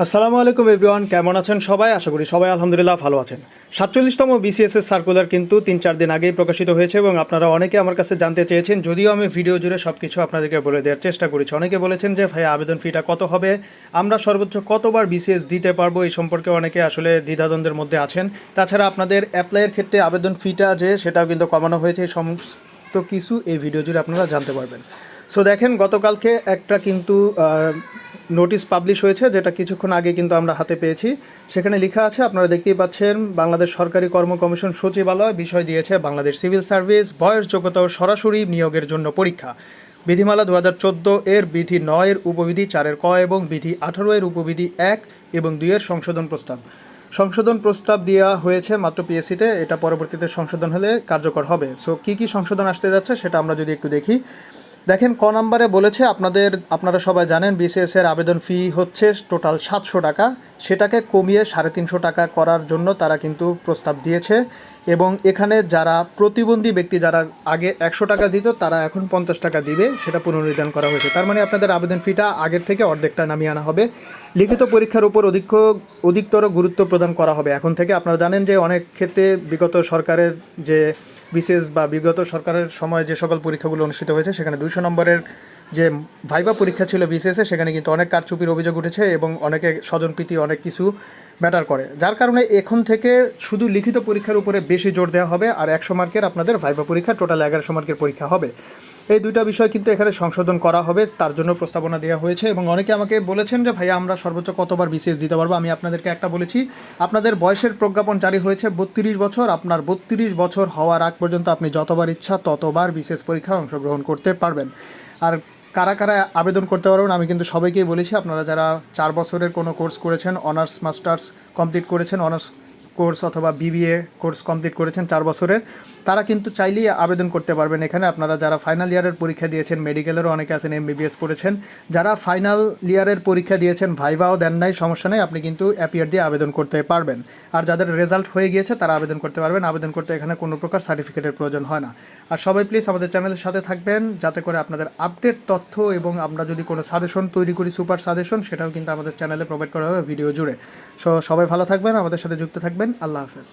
আসসালামু আলাইকুম এভরিওয়ান, কেমন আছেন সবাই? আশা করি সবাই আলহামদুলিল্লাহ ভালো আছেন। সাতচল্লিশতম বিসিএস এর সার্কুলার কিন্তু তিন চার দিন আগেই প্রকাশিত হয়েছে এবং আপনারা অনেকে আমার কাছে জানতে চেয়েছেন, যদিও আমি ভিডিও জুড়ে সব কিছু আপনাদেরকে বলে দেওয়ার চেষ্টা করেছি। অনেকে বলেছেন যে ভাই আবেদন ফিটা কত হবে? আমরা সর্বোচ্চ কতবার বিসিএস দিতে পারব এই সম্পর্কে অনেকে আসলে দ্বিধাদ্বন্দ্বের মধ্যে আছেন। তাছাড়া আপনাদের অ্যাপ্লাইয়ের ক্ষেত্রে আবেদন ফিটা যে, সেটাও কিন্তু কমানো হয়েছে। সমস্ত কিছু এই ভিডিও জুড়ে আপনারা জানতে পারবেন। সো দেখেন, গতকালকে একটা কিন্তু নোটিশ পাবলিশ হয়েছে, যেটা কিছুক্ষণ আগে কিন্তু আমরা হাতে পেয়েছি। সেখানে লেখা আছে, আপনারা দেখতেই পাচ্ছেন, বাংলাদেশ সরকারি কর্ম কমিশন সচিবালয় বিষয় দিয়েছে, বাংলাদেশ সিভিল সার্ভিস, বয়স যোগ্যতা ও সরাসরি নিয়োগের জন্য পরীক্ষা। বিধিমালা দু হাজার চোদ্দ এর বিধি নয়ের উপবিধি চারের ক এবং বিধি আঠারো এর উপবিধি এক এবং দুইয়ের সংশোধন প্রস্তাব। সংশোধন প্রস্তাব দেওয়া হয়েছে মাত্র পিএসসিতে এটা পরবর্তীতে সংশোধন হলে কার্যকর হবে। সো কী কী সংশোধন আসতে যাচ্ছে সেটা আমরা যদি একটু দেখি। দেখেন, ক নাম্বারে বলেছে আপনাদের, আপনারা সবাই জানেন বিসিএস এর আবেদন ফি হচ্ছে টোটাল সাতশো টাকা। সেটাকে কমিয়ে সাড়ে তিনশো টাকা করার জন্য তারা কিন্তু প্রস্তাব দিয়েছে। এবং এখানে যারা প্রতিবন্ধী ব্যক্তি যারা আগে একশো টাকা দিত, তারা এখন পঞ্চাশ টাকা দিবে, সেটা পুনর্নির্ধারণ করা হয়েছে। তার মানে আপনাদের আবেদন ফিটা আগের থেকে অর্ধেকটা নামিয়ে আনা হবে। লিখিত পরীক্ষার উপর অধিক অধিকতর গুরুত্ব প্রদান করা হবে। এখন থেকে আপনারা জানেন যে অনেক ক্ষেত্রে বিগত সরকারের যে বিশেষ বা বিগত সরকারের সময় যে সকল পরীক্ষাগুলো অনুষ্ঠিত হয়েছে, সেখানে দুইশো নম্বরের যে ভাইবা পরীক্ষা ছিল বিসিএসে সেখানে কিন্তু অনেক কারচুপির অভিযোগ উঠেছে এবং অনেকে স্বজনপ্রীতি অনেক কিছু ম্যাটার করে। যার কারণে এখন থেকে শুধু লিখিত পরীক্ষার উপরে বেশি জোর দেওয়া হবে আর একশো মার্কের আপনাদের ভাইবা পরীক্ষা টোটাল এগারোশো মার্কের পরীক্ষা হবে। এই দুইটা বিষয় কিন্তু এখানে সংশোধন করা হবে, তার জন্য প্রস্তাবনা দেওয়া হয়েছে এবং অনেকে আমাকে বলেছেন যে, ভাইয়া, আমরা সর্বোচ্চ কতবার বিসিএস দিতে পারব? আমি আপনাদেরকে একটা বলেছি, আপনাদের বয়সের প্রজ্ঞাপন জারি হয়েছে বত্রিশ বছর, আপনার বত্রিশ বছর হওয়ার আগ পর্যন্ত আপনি যতবার ইচ্ছা ততবার বিসিএস পরীক্ষায় অংশগ্রহণ করতে পারবেন। আর কারা কারা আবেদন করতে পারবেন, আমি কিন্তু সবাইকেই বলেছি, আপনারা যারা চার বছরের কোনো কোর্স করেছেন অনার্স মাস্টার্স কমপ্লিট করেছেন অনার্স কোর্স অথবা বিবিএ কোর্স কমপ্লিট করেছেন চার বছরের, তারা কিন্তু চাইলেই আবেদন করতে পারবেন এখানে। আপনারা যারা ফাইনাল ইয়ারের পরীক্ষা দিয়েছেন মেডিকেলেরও অনেকে আছেন এমবিবিএস পড়েছেন, যারা ফাইনাল ইয়ারের পরীক্ষা দিয়েছেন ভাইভাও দেন নাই, সমস্যা নেই, আপনি কিন্তু অ্যাপিয়ার দিয়ে আবেদন করতে পারবেন। আর যাদের রেজাল্ট হয়ে গিয়েছে, তারা আবেদন করতে পারবেন। আবেদন করতে এখানে কোনো প্রকার সার্টিফিকেটের প্রয়োজন হয় না। আর সবাই প্লিজ আমাদের চ্যানেলের সাথে থাকবেন, যাতে করে আপনাদের আপডেট তথ্য এবং আমরা যদি কোনো সাজেশন তৈরি করি সুপার সাজেশন সেটাও কিন্তু আমাদের চ্যানেলে প্রোভাইড করা হবে ভিডিও জুড়ে। সো সবাই ভালো থাকবেন, আমাদের সাথে যুক্ত থাকবেন। আল্লাহ হাফেজ